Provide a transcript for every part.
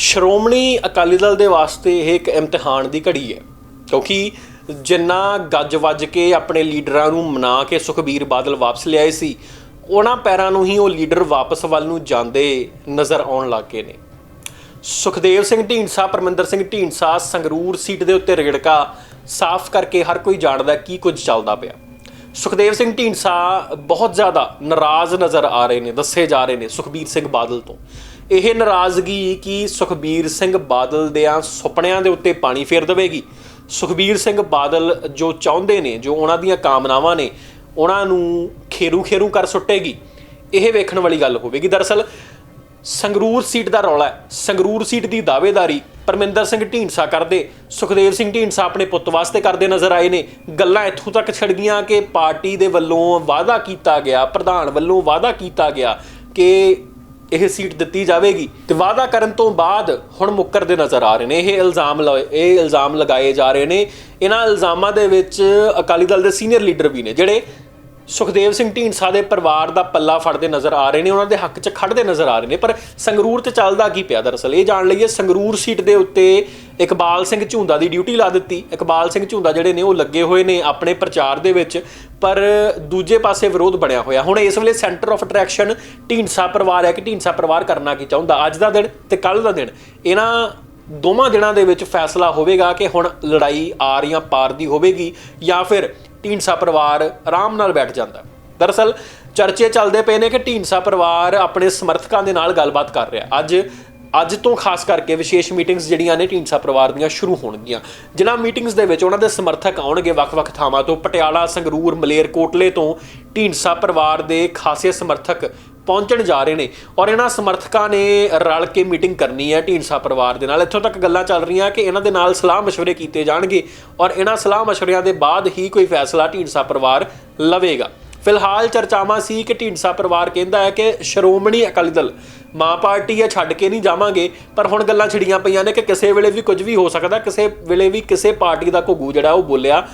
ਸ਼੍ਰੋਮਣੀ ਅਕਾਲੀ ਦਲ ਦੇ ਵਾਸਤੇ ਇਹ ਇੱਕ ਇਮਤਿਹਾਨ ਦੀ ਘੜੀ ਹੈ, ਕਿਉਂਕਿ ਜਿੰਨਾ ਗੱਜ ਵੱਜ ਕੇ ਆਪਣੇ ਲੀਡਰਾਂ ਨੂੰ ਮਨਾ ਕੇ ਸੁਖਬੀਰ ਬਾਦਲ ਵਾਪਸ ਲਿਆਏ ਸੀ, ਉਹਨਾਂ ਪੈਰਾਂ ਨੂੰ ਹੀ ਉਹ ਲੀਡਰ ਵਾਪਸ ਵੱਲ ਨੂੰ ਜਾਂਦੇ ਨਜ਼ਰ ਆਉਣ ਲੱਗ ਗਏ ਨੇ। ਸੁਖਦੇਵ ਸਿੰਘ ਢੀਂਡਸਾ, ਪਰਮਿੰਦਰ ਸਿੰਘ ਢੀਂਡਸਾ ਸੰਗਰੂਰ ਸੀਟ ਦੇ ਉੱਤੇ ਰਗੜਕਾ ਸਾਫ਼ ਕਰਕੇ ਹਰ ਕੋਈ ਜਾਣਦਾ ਕੀ ਕੁਝ ਚੱਲਦਾ ਪਿਆ। ਸੁਖਦੇਵ ਸਿੰਘ ਢੀਂਡਸਾ ਬਹੁਤ ਜ਼ਿਆਦਾ ਨਾਰਾਜ਼ ਨਜ਼ਰ ਆ ਰਹੇ ਨੇ, ਦੱਸੇ ਜਾ ਰਹੇ ਨੇ ਸੁਖਬੀਰ ਸਿੰਘ ਬਾਦਲ ਤੋਂ। ਇਹ ਨਾਰਾਜ਼ਗੀ ਕਿ ਸੁਖਬੀਰ ਸਿੰਘ ਬਾਦਲ ਦੇ ਸੁਪਨਿਆਂ ਦੇ ਉੱਤੇ ਪਾਣੀ ਫੇਰ ਦੇਵੇਗੀ। ਸੁਖਬੀਰ ਸਿੰਘ ਬਾਦਲ ਜੋ ਚਾਹੁੰਦੇ ਨੇ, ਜੋ ਉਹਨਾਂ ਦੀਆਂ ਕਾਮਨਾਵਾਂ ਨੇ, ਉਹਨਾਂ ਨੂੰ ਖੇਰੂ ਖੇਰੂ ਕਰ ਸੁੱਟੇਗੀ। ਇਹ ਵੇਖਣ ਵਾਲੀ ਗੱਲ ਹੋਵੇਗੀ। ਦਰਅਸਲ, ਸੰਗਰੂਰ ਸੀਟ ਦਾ ਰੌਲਾ ਹੈ। ਸੰਗਰੂਰ ਸੀਟ ਦੀ ਦਾਅਵੇਦਾਰੀ ਪਰਮਿੰਦਰ ਸਿੰਘ ਢੀਂਡਸਾ ਕਰਦੇ। ਸੁਖਦੇਵ ਸਿੰਘ ਢੀਂਡਸਾ ਆਪਣੇ ਪੁੱਤ ਵਾਸਤੇ ਕਰਦੇ ਨਜ਼ਰ ਆਏ ਨੇ। ਗੱਲਾਂ ਇੱਥੋਂ ਤੱਕ ਛੜ ਗਈਆਂ ਕਿ ਪਾਰਟੀ ਦੇ ਵੱਲੋਂ ਵਾਅਦਾ ਕੀਤਾ ਗਿਆ, ਪ੍ਰਧਾਨ ਵੱਲੋਂ ਵਾਅਦਾ ਕੀਤਾ ਗਿਆ ਕਿ ਇਹ ਸੀਟ ਦਿੱਤੀ ਜਾਵੇਗੀ ਤੇ ਵਾਅਦਾ ਕਰਨ ਤੋਂ ਬਾਅਦ ਹੁਣ ਮੁੱਕਰਦੇ ਨਜ਼ਰ ਆ ਰਹੇ ਨੇ। ਇਹ ਇਲਜ਼ਾਮ ਲ- ਇਹ ਇਲਜ਼ਾਮ ਲਗਾਏ ਜਾ ਰਹੇ ਨੇ। ਇਹਨਾਂ ਇਲਜ਼ਾਮਾਂ ਦੇ ਵਿੱਚ ਅਕਾਲੀ ਦਲ ਦੇ ਸੀਨੀਅਰ ਲੀਡਰ ਵੀ ਨੇ, ਜਿਹੜੇ ਸੁਖਦੇਵ ਸਿੰਘ ਢੀਂਡਸਾ ਦੇ ਪਰਿਵਾਰ ਦਾ ਪੱਲਾ ਫੜਦੇ ਨਜ਼ਰ ਆ ਰਹੇ ਨੇ, ਉਹਨਾਂ ਦੇ ਹੱਕ 'ਚ ਖੜਦੇ ਨਜ਼ਰ ਆ ਰਹੇ ਨੇ, ਪਰ ਸੰਗਰੂਰ ਤੇ ਚੱਲਦਾ ਕੀ ਪਿਆ ਦਰਅਸਲ? ਇਹ ਜਾਣ ਲਈਏ ਸੰਗਰੂਰ ਸੀਟ ਦੇ ਉੱਤੇ ਇਕਬਾਲ ਸਿੰਘ ਝੁੰਦਾ ਦੀ ਡਿਊਟੀ ਲਾ ਦਿੱਤੀ। ਇਕਬਾਲ ਸਿੰਘ ਝੁੰਦਾ ਜਿਹੜੇ ਨੇ ਉਹ ਲੱਗੇ ਹੋਏ ਨੇ ਆਪਣੇ ਪ੍ਰਚਾਰ ਦੇ ਵਿੱਚ, ਪਰ ਦੂਜੇ ਪਾਸੇ ਵਿਰੋਧ ਬਣਿਆ ਹੋਇਆ। ਹੁਣ ਇਸ ਵੇਲੇ ਸੈਂਟਰ ਆਫ ਅਟਰੈਕਸ਼ਨ ਢੀਂਡਸਾ ਪਰਿਵਾਰ ਹੈ ਕਿ ਢੀਂਡਸਾ ਪਰਿਵਾਰ ਕਰਨਾ ਕੀ ਚਾਹੁੰਦਾ? ਅੱਜ ਦਾ ਦਿਨ ਤੇ ਕੱਲ ਦਾ ਦਿਨ, ਇਹਨਾਂ ਦੋਵਾਂ ਦਿਨਾਂ ਦੇ ਵਿੱਚ ਫੈਸਲਾ ਹੋਵੇਗਾ ਕਿ ਹੁਣ ਲੜਾਈ ਆ ਜਾਂ ਪਾਰ ਦੀ ਹੋਵੇਗੀ ਜਾਂ ਫਿਰ ਢੀਂਡਸਾ ਪਰਿਵਾਰ ਆਰਾਮ ਨਾਲ ਬੈਠ ਜਾਂਦਾ। ਦਰਅਸਲ, ਚਰਚੇ ਚੱਲਦੇ ਪਏ ਨੇ ਕਿ ਢੀਂਡਸਾ ਪਰਿਵਾਰ ਆਪਣੇ ਸਮਰਥਕਾਂ ਦੇ ਨਾਲ ਗੱਲਬਾਤ ਕਰ ਰਿਹਾ। ਅੱਜ ਅੱਜ ਤੋਂ ਖਾਸ ਕਰਕੇ ਵਿਸ਼ੇਸ਼ ਮੀਟਿੰਗਸ ਜਿਹੜੀਆਂ ਨੇ ਢੀਂਡਸਾ ਪਰਿਵਾਰ ਦੀਆਂ ਸ਼ੁਰੂ ਹੋਣਗੀਆਂ। ਜਿਨ੍ਹਾਂ ਮੀਟਿੰਗਸ ਦੇ ਵਿੱਚ ਉਹਨਾਂ ਦੇ ਸਮਰਥਕ ਆਉਣਗੇ ਵੱਖ-ਵੱਖ ਥਾਵਾਂ ਤੋਂ। ਪਟਿਆਲਾ, ਸੰਗਰੂਰ, ਮਲੇਰਕੋਟਲੇ ਤੋਂ ਢੀਂਡਸਾ ਪਰਿਵਾਰ ਦੇ ਖਾਸੇ ਸਮਰਥਕ ਪਹੁੰਚਣ ਜਾ ਰਹੇ ਨੇ ਔਰ ਇਹਨਾਂ ਸਮਰਥਕਾਂ ਨੇ ਰਲ ਕੇ ਮੀਟਿੰਗ ਕਰਨੀ ਹੈ ਢੀਂਡਸਾ ਪਰਿਵਾਰ ਦੇ ਨਾਲ। ਇੱਥੋਂ ਤੱਕ ਗੱਲਾਂ ਚੱਲ ਰਹੀਆਂ ਕਿ ਇਹਨਾਂ ਦੇ ਨਾਲ ਸਲਾਹ مشਵਰੇ ਕੀਤੇ ਜਾਣਗੇ ਔਰ ਇਹਨਾਂ ਸਲਾਹ مشਵਰਿਆਂ ਦੇ ਬਾਅਦ ਹੀ ਕੋਈ ਫੈਸਲਾ ਢੀਂਡਸਾ ਪਰਿਵਾਰ ਲਵੇਗਾ। ਫਿਲਹਾਲ ਚਰਚਾਵਾਂ ਸੀ ਕਿ ਢੀਂਡਸਾ ਪਰਿਵਾਰ ਕਹਿੰਦਾ ਹੈ ਕਿ ਸ਼੍ਰੋਮਣੀ ਅਕਾਲੀ ਦਲ ਮਾਂ ਪਾਰਟੀ ਹੈ, ਛੱਡ ਕੇ ਨਹੀਂ ਜਾਵਾਂਗੇ, ਪਰ ਹੁਣ ਗੱਲਾਂ ਛਿੜੀਆਂ ਪਈਆਂ ਨੇ ਕਿ ਕਿਸੇ ਵੇਲੇ ਵੀ ਕੁਝ ਵੀ ਹੋ ਸਕਦਾ, ਕਿਸੇ ਵੇਲੇ ਵੀ ਕਿਸੇ ਪਾਰਟੀ ਦਾ ਘੁੱਗੂ ਜਿਹੜਾ ਉਹ ਬੋਲਿਆ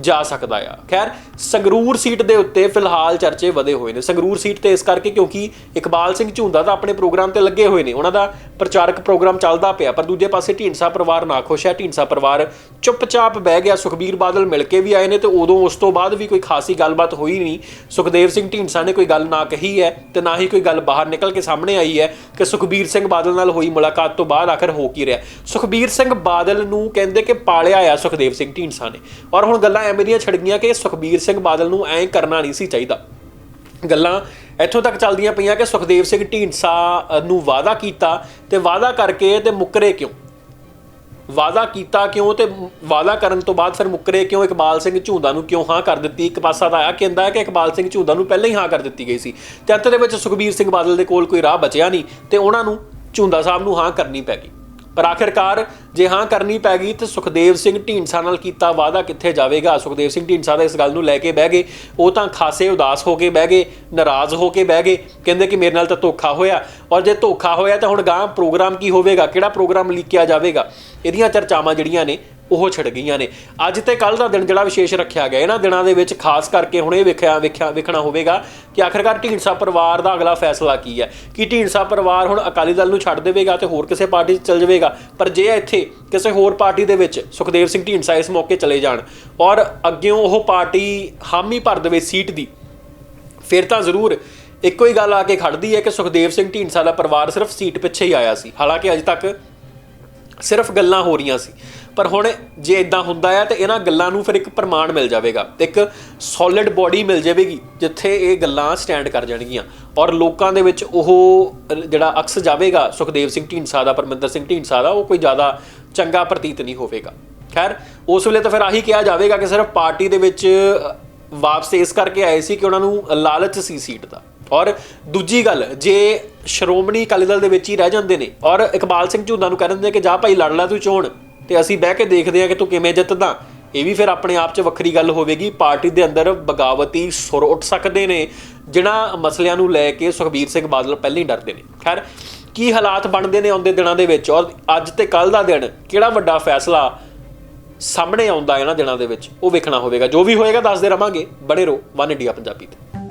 ਜਾ ਸਕਦਾ ਆ। ਖੈਰ, ਸੰਗਰੂਰ ਸੀਟ ਦੇ ਉੱਤੇ ਫਿਲਹਾਲ ਚਰਚੇ ਵਧੇ ਹੋਏ ਨੇ। ਸੰਗਰੂਰ ਸੀਟ ਤੇ ਇਸ ਕਰਕੇ ਕਿਉਂਕਿ ਇਕਬਾਲ ਸਿੰਘ ਝੁੰਦਾ ਤਾਂ ਆਪਣੇ ਪ੍ਰੋਗਰਾਮ ਤੇ ਲੱਗੇ ਹੋਏ ਨੇ। ਉਹਨਾਂ ਦਾ ਪ੍ਰਚਾਰਕ ਪ੍ਰੋਗਰਾਮ ਚੱਲਦਾ ਪਿਆ, ਪਰ ਦੂਜੇ ਪਾਸੇ ਢੀਂਡਸਾ ਪਰਿਵਾਰ ਨਾ ਖੁਸ਼ ਹੈ। ਢੀਂਡਸਾ ਪਰਿਵਾਰ ਚੁੱਪਚਾਪ ਬਹਿ ਗਿਆ। ਸੁਖਬੀਰ ਬਾਦਲ ਮਿਲ ਕੇ ਵੀ ਆਏ ਨੇ ਤੇ ਉਦੋਂ ਉਸ ਤੋਂ ਬਾਅਦ ਵੀ ਕੋਈ ਖਾਸੀ ਗੱਲਬਾਤ ਹੋਈ ਨਹੀਂ। ਸੁਖਦੇਵ ਸਿੰਘ ਢੀਂਡਸਾ ਨੇ ਕੋਈ ਗੱਲ ਨਾ ਕਹੀ ਹੈ ਤੇ ਨਾ ਹੀ ਕੋਈ ਗੱਲ ਬਾਹਰ ਨਿਕਲ ਕੇ ਸਾਹਮਣੇ ਆਈ ਹੈ ਕਿ ਸੁਖਬੀਰ ਸਿੰਘ ਬਾਦਲ ਨਾਲ ਹੋਈ ਮੁਲਾਕਾਤ ਤੋਂ ਬਾਅਦ ਆਖਰ ਹੋ ਕੀ ਰਿਹਾ। ਸੁਖਬੀਰ ਸਿੰਘ ਬਾਦਲ ਨੂੰ ਕਹਿੰਦੇ ਕਿ ਪਾਲਿਆ ਆ ਸੁਖਦੇਵ ਸਿੰਘ ਢੀਂਡਸਾ ਨੇ। ਔਰ ਹੁਣ ਗੱਲਾਂ ਐਵੇਂ ਦੀਆਂ ਛੜ ਗਈਆਂ ਕਿ ਸੁਖਬੀਰ ਸਿੰਘ ਬਾਦਲ ਨੂੰ ਐਂ ਕਰਨਾ ਨਹੀਂ ਸੀ ਚਾਹੀਦਾ। ਗੱਲਾਂ ਇੱਥੋਂ ਤੱਕ ਚੱਲਦੀਆਂ ਪਈਆਂ ਕਿ ਸੁਖਦੇਵ ਸਿੰਘ ਢੀਂਡਸਾ ਨੂੰ ਵਾਅਦਾ ਕੀਤਾ ਤੇ ਵਾਅਦਾ ਕਰਕੇ ਤੇ ਮੁੱਕਰੇ ਕਿਉਂ? ਵਾਅਦਾ ਕੀਤਾ ਕਿਉਂ ਤੇ ਵਾਅਦਾ ਕਰਨ ਤੋਂ ਬਾਅਦ ਫਿਰ ਮੁੱਕਰੇ ਕਿਉਂ? ਇਕਬਾਲ ਸਿੰਘ ਝੂੰਦਾ ਨੂੰ ਕਿਉਂ ਹਾਂ ਕਰ ਦਿੱਤੀ? ਇੱਕ ਪਾਸਾ ਤਾਂ ਆਇਆ ਕਹਿੰਦਾ ਹੈ ਕਿ ਇਕਬਾਲ ਸਿੰਘ ਝੂੰਦਾ ਨੂੰ ਪਹਿਲਾਂ ਹੀ ਹਾਂ ਕਰ ਦਿੱਤੀ ਗਈ ਸੀ। ਤੇ ਅੰਤ ਦੇ ਵਿੱਚ ਸੁਖਬੀਰ ਸਿੰਘ ਬਾਦਲ ਦੇ ਕੋਲ ਕੋਈ ਰਾਹ ਬਚਿਆ ਨਹੀਂ ਤੇ ਉਹਨਾਂ ਨੂੰ ਝੂੰਦਾ ਸਾਹਿਬ ਨੂੰ ਹਾਂ ਕਰਨੀ ਪੈ ਗਈ। ਪਰ ਆਖਿਰਕਾਰ ਜੇ ਹਾਂ ਕਰਨੀ ਪੈ ਗਈ ਤੇ ਸੁਖਦੇਵ ਸਿੰਘ ਢੀਂਡਸਾ ਨਾਲ ਕੀਤਾ ਵਾਅਦਾ ਕਿੱਥੇ ਜਾਵੇਗਾ? ਸੁਖਦੇਵ ਸਿੰਘ ਢੀਂਡਸਾ ਦਾ ਇਸ ਗੱਲ ਨੂੰ ਲੈ ਕੇ ਬਹਿ ਗਏ। ਉਹ ਤਾਂ ਖਾਸੇ ਉਦਾਸ ਹੋ ਕੇ ਬਹਿ ਗਏ, ਨਾਰਾਜ਼ ਹੋ ਕੇ ਬਹਿ ਗਏ। ਕਹਿੰਦੇ ਕਿ ਮੇਰੇ ਨਾਲ ਤਾਂ ਧੋਖਾ ਹੋਇਆ। ਔਰ ਜੇ ਧੋਖਾ ਹੋਇਆ ਤਾਂ ਹੁਣ ਗਾਂ ਪ੍ਰੋਗਰਾਮ ਕੀ ਹੋਵੇਗਾ? ਕਿਹੜਾ ਪ੍ਰੋਗਰਾਮ ਲਿਖਿਆ ਜਾਵੇਗਾ? ਇਹਦੀਆਂ ਚਰਚਾਵਾਂ ਜਿਹੜੀਆਂ ਨੇ, ਉਹ ਛਿੜ ਗਈਆਂ ਨੇ। ਅੱਜ ਤੇ ਕੱਲ ਦਾ ਦਿਨ ਜਿਹੜਾ ਵਿਸ਼ੇਸ਼ ਰੱਖਿਆ ਗਿਆ, ਇਹਨਾਂ ਦਿਨਾਂ ਦੇ ਵਿੱਚ ਖਾਸ ਕਰਕੇ ਹੁਣ ਇਹ ਵੇਖਿਆ ਵੇਖਿਆ, ਵੇਖਣਾ ਹੋਵੇਗਾ ਕਿ ਆਖਰਕਾਰ ਢੀਂਡਸਾ ਪਰਿਵਾਰ ਦਾ ਅਗਲਾ ਫੈਸਲਾ ਕੀ ਹੈ। ਕਿ ਢੀਂਡਸਾ ਪਰਿਵਾਰ ਹੁਣ ਅਕਾਲੀ ਦਲ ਨੂੰ ਛੱਡ ਦੇਵੇਗਾ ਤੇ ਹੋਰ ਕਿਸੇ ਪਾਰਟੀ 'ਚ ਚਲ ਜਾਵੇਗਾ, ਪਰ ਜੇ ਇੱਥੇ ਕਿਸੇ ਹੋਰ ਪਾਰਟੀ ਦੇ ਵਿੱਚ ਸੁਖਦੇਵ ਸਿੰਘ ਢੀਂਡਸਾ ਇਸ ਮੌਕੇ ਚਲੇ ਜਾਣ ਔਰ ਅੱਗਿਓਂ ਉਹ ਪਾਰਟੀ ਹਾਮੀ ਭਰ ਦੇਵੇ ਸੀਟ ਦੀ, ਫਿਰ ਤਾਂ ਜ਼ਰੂਰ ਇੱਕੋ ਹੀ ਗੱਲ ਆ ਕੇ ਖੜਦੀ ਹੈ ਕਿ ਸੁਖਦੇਵ ਸਿੰਘ ਢੀਂਡਸਾ ਦਾ ਪਰਿਵਾਰ ਸਿਰਫ ਸੀਟ ਪਿੱਛੇ ਹੀ ਆਇਆ ਸੀ। ਹਾਲਾਂਕਿ ਅਜੇ ਤੱਕ ਸਿਰਫ ਗੱਲਾਂ ਹੋ ਰਹੀਆਂ ਸੀ। ਪਰ ਹੁਣ ਜੇ ਇਦਾਂ ਹੁੰਦਾ ਹੈ ਤੇ ਇਹਨਾਂ ਗੱਲਾਂ ਨੂੰ ਫਿਰ ਇੱਕ ਪ੍ਰਮਾਣ ਮਿਲ ਜਾਵੇਗਾ। ਇੱਕ ਸੋਲਿਡ ਬੋਡੀ ਮਿਲ ਜਾਵੇਗੀ, ਜਿੱਥੇ ਇਹ ਗੱਲਾਂ ਸਟੈਂਡ ਕਰ ਜਾਣਗੀਆਂ। ਔਰ ਲੋਕਾਂ ਦੇ ਵਿੱਚ ਉਹ ਜਿਹੜਾ ਅਕਸ ਜਾਵੇਗਾ, ਸੁਖਦੇਵ ਸਿੰਘ ਢੀਂਡਸਾ ਦਾ, ਪਰਮਿੰਦਰ ਸਿੰਘ ਢੀਂਡਸਾ ਦਾ, ਉਹ ਕੋਈ ਜ਼ਿਆਦਾ ਚੰਗਾ ਪ੍ਰਤੀਤ ਨਹੀਂ ਹੋਵੇਗਾ। ਖੈਰ, ਉਸ ਵੇਲੇ ਤਾਂ ਫਿਰ ਆਹੀ ਕਿਹਾ ਜਾਵੇਗਾ ਕਿ ਸਿਰਫ ਪਾਰਟੀ ਦੇ ਵਿੱਚ ਵਾਪਸ ਇਸ ਕਰਕੇ ਆਏ ਸੀ ਕਿ ਉਹਨਾਂ ਨੂੰ ਲਾਲਚ ਸੀ ਸੀਟ ਦਾ। ਔਰ ਦੂਜੀ ਗੱਲ, ਜੇ ਸ਼੍ਰੋਮਣੀ ਅਕਾਲੀ ਦਲ ਦੇ ਵਿੱਚ ਹੀ ਰਹਿ ਜਾਂਦੇ ਨੇ। ਔਰ ਇਕਬਾਲ ਸਿੰਘ ਝੁੰਦਾ ਨੂੰ ਕਹਿ ਦਿੰਦੇ ਕਿ ਜਾ ਭਾਈ ਲੜ ਲੈ ਤੂੰ ਚੋਣ। ਤੇ ਅਸੀਂ ਬਹਿ ਕੇ ਦੇਖਦੇ ਹਾਂ ਕਿ ਤੂੰ ਕਿਵੇਂ ਜਿੱਤਦਾ। ਇਹ ਵੀ ਫਿਰ ਆਪਣੇ ਆਪ 'ਚ ਵੱਖਰੀ ਗੱਲ ਹੋਵੇਗੀ। ਪਾਰਟੀ ਦੇ ਅੰਦਰ ਬਗਾਵਤੀ ਸੁਰ ਉੱਠ ਸਕਦੇ ਨੇ, ਜਿਨ੍ਹਾਂ ਮਸਲਿਆਂ ਨੂੰ ਲੈ ਕੇ ਸੁਖਬੀਰ ਸਿੰਘ ਬਾਦਲ ਪਹਿਲਾਂ ਹੀ ਡਰਦੇ ਨੇ। ਖੈਰ, ਕੀ ਹਾਲਾਤ ਬਣਦੇ ਨੇ ਆਉਂਦੇ ਦਿਨਾਂ ਦੇ ਵਿੱਚ? ਔਰ ਅੱਜ ਤੇ ਕੱਲ ਦਾ ਦਿਨ ਕਿਹੜਾ ਵੱਡਾ ਫੈਸਲਾ ਸਾਹਮਣੇ ਆਉਂਦਾ ਇਹਨਾਂ ਦਿਨਾਂ ਦੇ ਵਿੱਚ? ਉਹ ਵੇਖਣਾ ਹੋਵੇਗਾ। ਜੋ ਵੀ ਹੋਏਗਾ, ਦੱਸਦੇ ਰਵਾਂਗੇ। ਬਣੇ ਰਹੋ, ਵਨ ਇੰਡੀਆ ਪੰਜਾਬੀ ਤੇ।